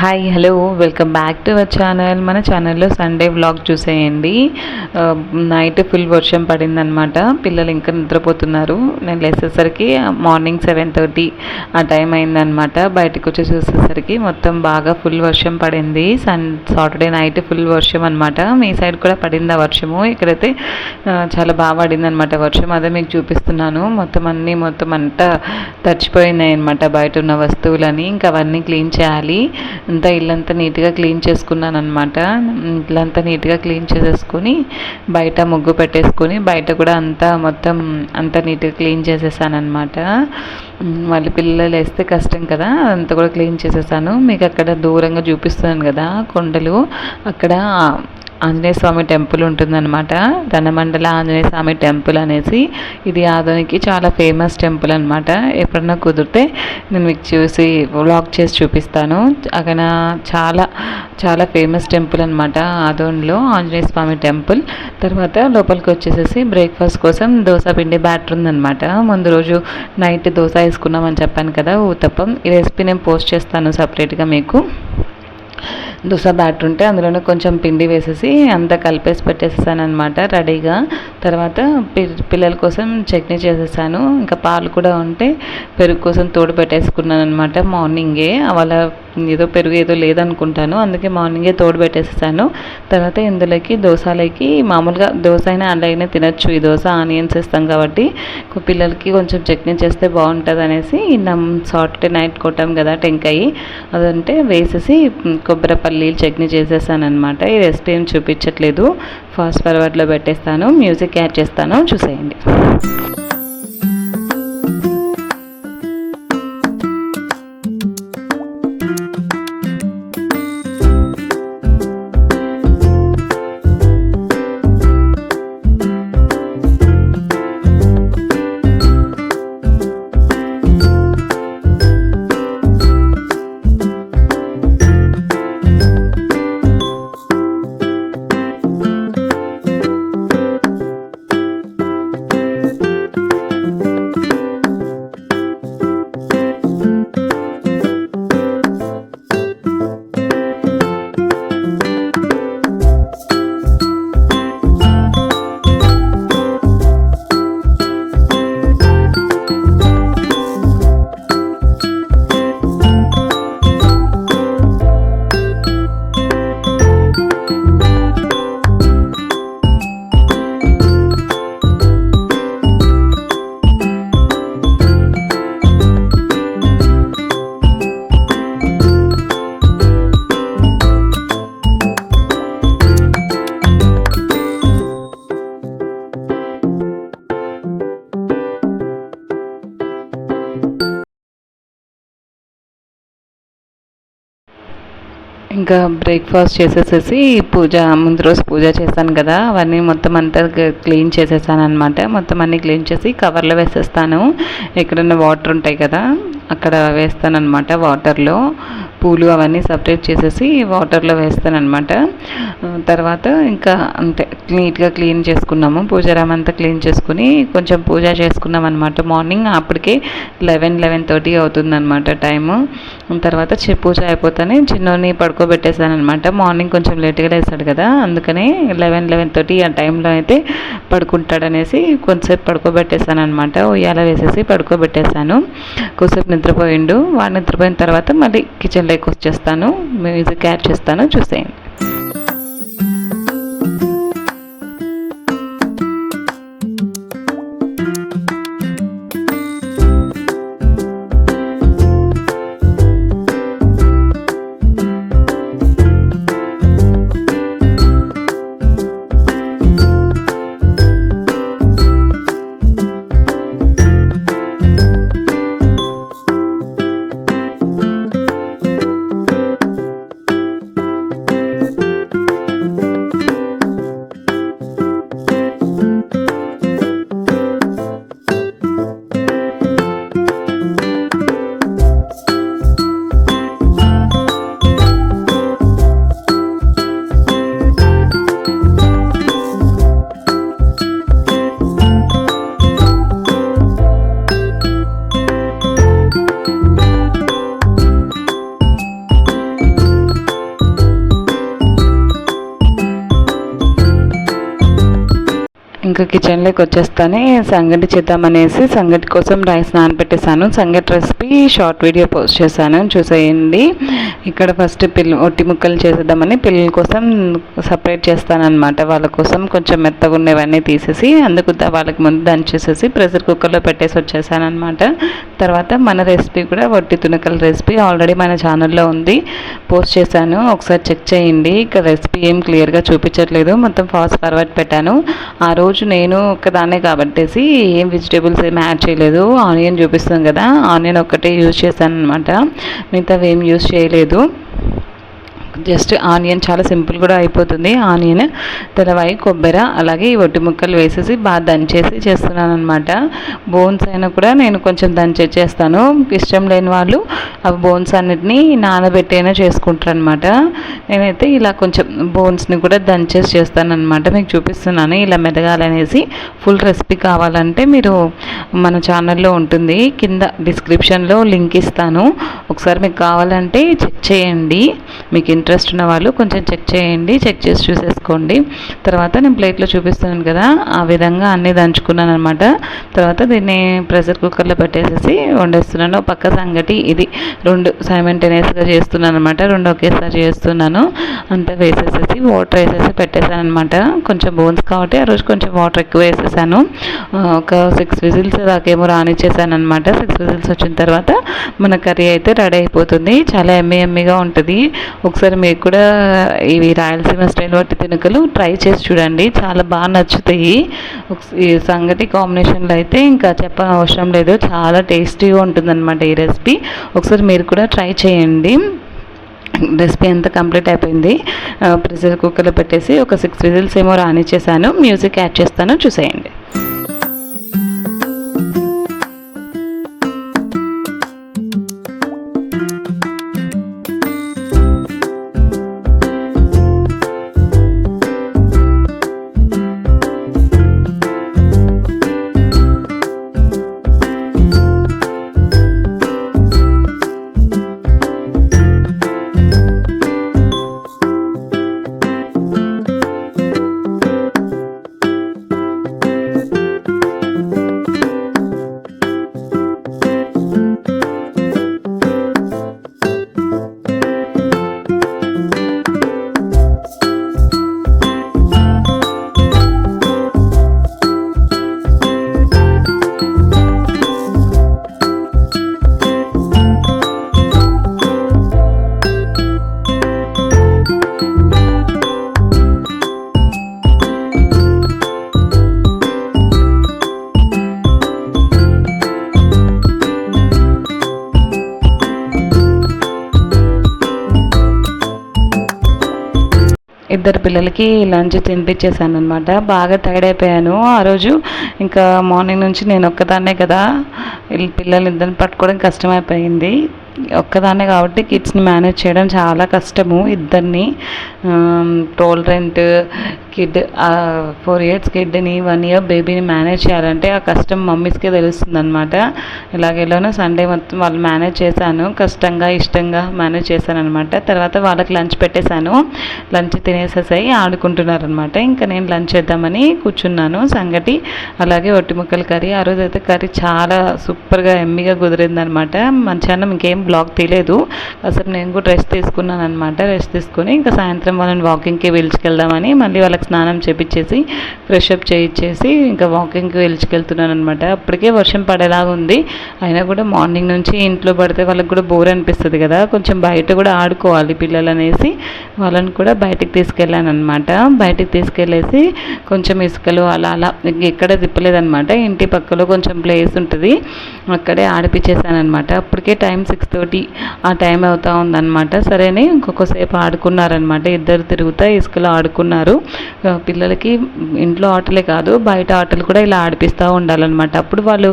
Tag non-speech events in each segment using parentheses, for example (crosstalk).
Hi hello welcome back to our channel మన ఛానల్లో Sunday vlog చూసేయండి. Uh, నైట్ ఫుల్ వర్షం పడిందనమాట పిల్లలు ఇంకా నిద్రపోతున్నారు. నేను లేచేసరికి మార్నింగ్ సెవెన్ థర్టీ ఆ టైం అయిందనమాట బయటకు వచ్చి చూసేసరికి మొత్తం బాగా ఫుల్ వర్షం పడింది. సన్ సాటర్డే నైట్ ఫుల్ వర్షం అనమాట మీ సైడ్ కూడా పడింది ఆ వర్షము? ఇక్కడైతే uh, చాలా బాగా పడింది అనమాట వర్షం. అదే మీకు చూపిస్తున్నాను. మొత్తం అన్నీ మొత్తం అంతా తడిచిపోయినాయి అనమాట బయట ఉన్న వస్తువులని. ఇంకా అవన్నీ క్లీన్ చేయాలి. అంతా ఇల్లంతా నీట్గా క్లీన్ చేసుకున్నాను అనమాట ఇల్లంతా నీట్గా క్లీన్ చేసేసుకొని బయట ముగ్గు పెట్టేసుకొని బయట కూడా అంతా మొత్తం అంతా నీట్గా క్లీన్ చేసేసాను అనమాట మళ్ళీ పిల్లలు వేస్తే కష్టం కదా అంతా కూడా క్లీన్ చేసేసాను. మీకు అక్కడ దూరంగా చూపిస్తున్నాను కదా కొండలు. అక్కడ ఆంజనేయ స్వామి టెంపుల్ ఉంటుందన్నమాట. ధనమండల ఆంజనేయ స్వామి టెంపుల్ అనేసి ఇది ఆదోనికి చాలా ఫేమస్ టెంపుల్ అనమాట ఎప్పుడన్నా కుదిరితే నేను మీకు చూసి వ్లాగ్ చేసి చూపిస్తాను. అక్కడ చాలా చాలా ఫేమస్ టెంపుల్ అనమాట ఆదోన్లో ఆంజనేయ స్వామి టెంపుల్. తర్వాత లోపలికి వచ్చేసేసి బ్రేక్ఫాస్ట్ కోసం దోశ పిండి బ్యాటర్ ఉందన్నమాట. ముందు రోజు నైట్ దోశ వేసుకున్నామని చెప్పాను కదా ఊతప్పం ఈ రెసిపీ నేను పోస్ట్ చేస్తాను సపరేట్గా మీకు. దోశ బ్యాటర్ ఉంటే అందులోనే కొంచెం పిండి వేసేసి అంతా కలిపేసి పెట్టేసాను అనమాట రెడీగా. తర్వాత పి- పిల్లల కోసం చట్నీ చేసేసాను. ఇంకా పాలు కూడా ఉంటే పెరుగు కోసం తోడు పెట్టేసుకున్నాను అనమాట మార్నింగే. వాళ్ళ ఏదో పెరుగు ఏదో లేదనుకుంటాను. అందుకే మార్నింగే తోడు పెట్టేసేసాను. తర్వాత ఇందులోకి దోశలకి మామూలుగా దోశ అయినా అలాగైనా అయినా తినచ్చు. ఈ దోశ ఆనియన్స్ వేస్తాం కాబట్టి పిల్లలకి కొంచెం చట్నీ చేస్తే బాగుంటుంది అనేసి నమ్ సాటర్డే నైట్ కొట్టాం కదా టెంకాయ. అదంటే వేసేసి కొబ్బరి పల్లీలు చట్నీ చేసేసాను అనమాట ఈ రెసిపీ ఏం చూపించట్లేదు. ఫాస్ట్ ఫార్వర్డ్లో పెట్టేస్తాను. మ్యూజిక్ యాడ్ చేస్తాను. చూసేయండి. ఇంకా బ్రేక్ఫాస్ట్ చేసేసేసి పూజ ముందు రోజు పూజ చేశాను కదా అవన్నీ మొత్తం అంతా క్లీన్ చేసేసాను అనమాట మొత్తం అన్నీ క్లీన్ చేసి కవర్లో వేసేస్తాను. ఎక్కడన్నా వాటర్ ఉంటాయి కదా అక్కడ వేస్తాను అనమాట వాటర్లో పూలు అవన్నీ సపరేట్ చేసేసి వాటర్లో వేస్తాను అనమాట తర్వాత ఇంకా అంతే నీట్గా క్లీన్ చేసుకున్నాము. పూజారామ్ అంతా క్లీన్ చేసుకుని కొంచెం పూజ చేసుకున్నాం అనమాట మార్నింగ్ అప్పటికే లెవెన్ లెవెన్ థర్టీ అవుతుందన్నమాట టైము. తర్వాత చి- పూజ అయిపోతానే చిన్నోని పడుకోబెట్టేసాను అనమాట మార్నింగ్ కొంచెం లేట్గా లేస్తాడు కదా అందుకనే లెవెన్ లెవెన్ థర్టీ ఆ టైంలో అయితే పడుకుంటాడనేసి కొంతసేపు పడుకోబెట్టేసాను అనమాట ఉయ్యాల వేసేసి పడుకోబెట్టేశాను. కొంతసేపు నిద్రపోయిండు. వాడు నిద్రపోయిన తర్వాత మళ్ళీ కిచెన్ కిచెన్లోకి వచ్చేస్తాను. మ్యూజిక్ యాడ్ చేస్తాను. చూసేయండి. ఇంకా కిచెన్లోకి వచ్చేస్తానే సంగటి చేద్దామనేసి సంగటి కోసం రైస్ నానబెట్టేసాను సంగటి రెసిపీ షార్ట్ వీడియో పోస్ట్ చేశాను. చూసేయండి. ఇక్కడ ఫస్ట్ పిల్ల ఒట్టి ముక్కలు చేసేద్దామని పిల్లల కోసం సపరేట్ చేస్తానన్నమాట. వాళ్ళ కోసం కొంచెం మెత్తగా ఉండేవన్నీ తీసేసి అందుకు వాళ్ళకి ముందు దంచేసేసి ప్రెషర్ కుక్కర్లో పెట్టేసి వచ్చేసానమాట తర్వాత మన రెసిపీ కూడా ఒట్టి తునకల రెసిపీ ఆల్రెడీ మన ఛానల్లో ఉంది. పోస్ట్ చేశాను. ఒకసారి చెక్ చేయండి. ఇక్కడ రెసిపీ ఏం క్లియర్గా చూపించట్లేదు. మొత్తం ఫాస్ట్ ఫార్వర్డ్ పెట్టాను. ఆ రోజు నేను ఒక్కదాన్నే కాబట్టేసి ఏం వెజిటేబుల్స్ ఏం యాడ్ చేయలేదు. ఆనియన్ చూపిస్తాం కదా. ఆనియన్ ఒక్కటే యూజ్ చేశాను అనమాట మిగతావి ఏం యూజ్ చేయలేదు. Do? జస్ట్ ఆనియన్ చాలా సింపుల్ కూడా అయిపోతుంది. ఆనియన్ తెలవాయి కొబ్బరి అలాగే ఈ ఒట్టి ముక్కలు వేసేసి బాగా దంచేసి చేస్తున్నాను అనమాట బోన్స్ అయినా కూడా నేను కొంచెం దంచే చేస్తాను. ఇష్టం లేని వాళ్ళు ఆ బోన్స్ అన్నిటినీ నానబెట్టైనా చేసుకుంటారు అనమాట నేనైతే ఇలా కొంచెం బోన్స్ని కూడా దంచేసి చేస్తాను అనమాట మీకు చూపిస్తున్నాను ఇలా మెదగాలనేసి ఫుల్ రెసిపీ కావాలంటే మీరు మన ఛానల్లో ఉంటుంది. కింద డిస్క్రిప్షన్లో లింక్ ఇస్తాను. ఒకసారి మీకు కావాలంటే చెక్ చేయండి. మీకు ఇంట్రెస్ట్ ఉన్న వాళ్ళు కొంచెం చెక్ చేయండి చెక్ చేసి చూసేసుకోండి. తర్వాత నేను ప్లేట్లో చూపిస్తున్నాను కదా ఆ విధంగా అన్నీ దంచుకున్నాను అనమాట తర్వాత దీన్ని ప్రెషర్ కుక్కర్లో పెట్టేసేసి వండేస్తున్నాను. పక్క సంగటి ఇది. రెండు సైమెంటేనియస్గా చేస్తున్నాను అనమాట రెండు ఒకేసారి చేస్తున్నాను. అంతా వేసేసేసి వాటర్ వేసేసి పెట్టేశాను అనమాట కొంచెం బోన్స్ కాబట్టి ఆ రోజు కొంచెం వాటర్ ఎక్కువ వేసేసాను. ఒక సిక్స్ విజిల్స్ దాకేమో రానిచ్చేసాను అనమాట సిక్స్ విజిల్స్ వచ్చిన తర్వాత మన కర్రీ అయితే రెడీ అయిపోతుంది. చాలా ఎమ్మె ఎమ్మిగా ఉంటుంది. ఒకసారి మీకు కూడా ఇవి రాయలసీమ స్టైల్ వట్టి తినుకలు ట్రై చేసి చూడండి. చాలా బాగా నచ్చుతాయి. ఈ సంగటి కాంబినేషన్లో అయితే ఇంకా చెప్పని అవసరం లేదు. చాలా టేస్టీగా ఉంటుందన్నమాట ఈ రెసిపీ. ఒకసారి మీరు కూడా ట్రై చేయండి. రెసిపీ అంతా కంప్లీట్ అయిపోయింది. ప్రెషర్ కుక్కర్లో పెట్టేసి ఒక సిక్స్ విజిల్స్ ఏమో రానిచ్చేసాను. మ్యూజిక్ యాడ్ చేస్తాను. చూసేయండి. ఇద్దరు పిల్లలకి లంచ్ తినిపించేసాను అనమాట బాగా టైర్డ్ అయిపోయాను. ఆ రోజు ఇంకా మార్నింగ్ నుంచి నేను ఒక్కదాన్నే కదా పిల్లలు ఇద్దరిని పట్టుకోవడం కష్టమైపోయింది. ఒక్కదాన్నే కాబట్టి కిడ్స్ని మేనేజ్ చేయడం చాలా కష్టము ఇద్దరిని. టోల్ రెంట్ కిడ్ ఫోర్ ఇయర్స్ కిడ్ని వన్ ఇయర్ బేబీని మేనేజ్ చేయాలంటే ఆ కష్టం మమ్మీస్కే తెలుస్తుంది అనమాట ఇలాగేలోనూ సండే మొత్తం వాళ్ళు మేనేజ్ చేశాను కష్టంగా ఇష్టంగా మేనేజ్ చేశాను అనమాట తర్వాత వాళ్ళకి లంచ్ పెట్టేశాను. లంచ్ తినేసేసాయి ఆడుకుంటున్నారు అనమాట ఇంకా నేను లంచ్ చేద్దామని కూర్చున్నాను. సంగటి అలాగే ఒట్టి ముక్కల కర్రీ. ఆ రోజు అయితే కర్రీ చాలా సూపర్గా ఎమ్మిగా కుదిరిందనమాట మధ్యాహ్నం ఇంకేం బ్లాక్ తీయలేదు అసలు నేను కూడా రెస్ట్ తీసుకున్నాను అనమాట రెస్ట్ తీసుకుని ఇంకా సాయంత్రం వాళ్ళని వాకింగ్కి పిలుచుకెళ్దామని మళ్ళీ వాళ్ళకి స్నానం చేపించేసి ఫ్రెష్ అప్ చేయించేసి ఇంకా వాకింగ్కి పిలుచుకెళ్తున్నాను అనమాట అప్పటికే వర్షం పడేలాగా ఉంది. అయినా కూడా మార్నింగ్ నుంచి ఇంట్లో పడితే వాళ్ళకి కూడా బోర్ అనిపిస్తుంది కదా. కొంచెం బయట కూడా ఆడుకోవాలి పిల్లలు అనేసి వాళ్ళని కూడా బయటికి తీసుకెళ్ళాను అనమాట బయటికి తీసుకెళ్ళేసి కొంచెం ఇసుకలు అలా అలా ఎక్కడ తిప్పలేదనమాట ఇంటి పక్కలో కొంచెం ప్లేస్ ఉంటుంది. అక్కడే ఆడిపించేసాను అనమాట అప్పటికే టైం సిక్స్ తోటి ఆ టైం అవుతా ఉందన్నమాట. సరేనే ఇంకొకసేపు ఆడుకున్నారనమాట ఇద్దరు తిరుగుతా ఇసుకలో ఆడుకున్నారు. పిల్లలకి ఇంట్లో ఆటలే కాదు బయట ఆటలు కూడా ఇలా ఆడిపిస్తూ ఉండాలన్నమాట. అప్పుడు వాళ్ళు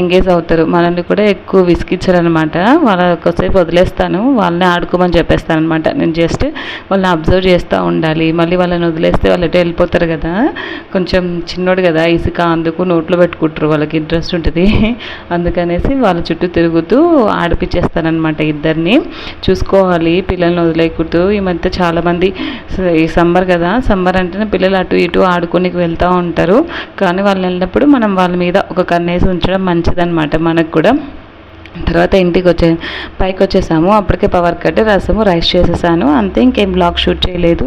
ఎంగేజ్ అవుతారు. మనల్ని కూడా ఎక్కువ విసిగించారనమాట వాళ్ళ ఒకసేపు వదిలేస్తాను వాళ్ళని ఆడుకోమని చెప్పేస్తాను అనమాట నేను జస్ట్ వాళ్ళని అబ్జర్వ్ చేస్తూ ఉండాలి. మళ్ళీ వాళ్ళని వదిలేస్తే వాళ్ళు ఎటు వెళ్ళిపోతారు కదా? కొంచెం చిన్నోడు కదా ఇసుక అందుకు నోట్లో పెట్టుకుంటారు. వాళ్ళకి ఇంట్రెస్ట్ ఉంటుంది. (laughs) అందుకనేసి వాళ్ళ చుట్టూ తిరుగుతూ ఆడిపించేస్తారనమాట ఇద్దరిని. చూసుకోవాలి పిల్లల్ని వదిలేయకూడదు. ఈ మధ్య చాలామంది ఈ సమ్మర్ కదా సమ్మర్ అంటేనే పిల్లలు అటు ఇటు ఆడుకోనికి వెళ్తూ ఉంటారు. కానీ వాళ్ళు వెళ్ళినప్పుడు మనం వాళ్ళ మీద ఒక కన్నేసి ఉంచడం మంచిదన్నమాట మనకు కూడా. తర్వాత ఇంటికి వచ్చే పైకి వచ్చేసాము అప్పటికే పవర్ కట్ రసము రైస్ చేసేసాను. అంతే ఇంకేం బ్లాగ్ షూట్ చేయలేదు.